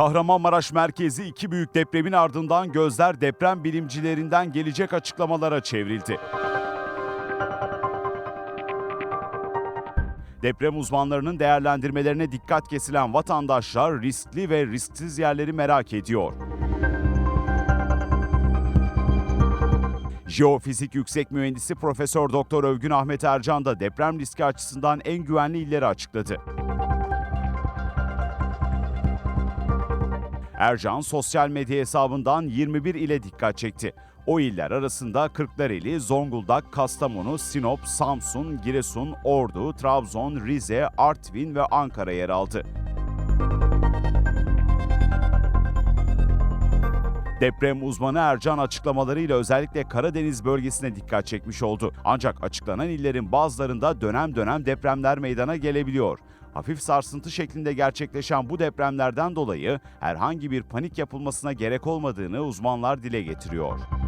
Kahramanmaraş merkezi iki büyük depremin ardından gözler deprem bilimcilerinden gelecek açıklamalara çevrildi. Deprem uzmanlarının değerlendirmelerine dikkat kesilen vatandaşlar riskli ve risksiz yerleri merak ediyor. Jeofizik Yüksek Mühendisi Profesör Doktor Övgün Ahmet Ercan da deprem riski açısından en güvenli illeri açıkladı. Ercan sosyal medya hesabından 21 ile dikkat çekti. O iller arasında Kırklareli, Zonguldak, Kastamonu, Sinop, Samsun, Giresun, Ordu, Trabzon, Rize, Artvin ve Ankara yer aldı. Deprem uzmanı Ercan açıklamalarıyla özellikle Karadeniz bölgesine dikkat çekmiş oldu. Ancak açıklanan illerin bazılarında dönem dönem depremler meydana gelebiliyor. Hafif sarsıntı şeklinde gerçekleşen bu depremlerden dolayı herhangi bir panik yapılmasına gerek olmadığını uzmanlar dile getiriyor.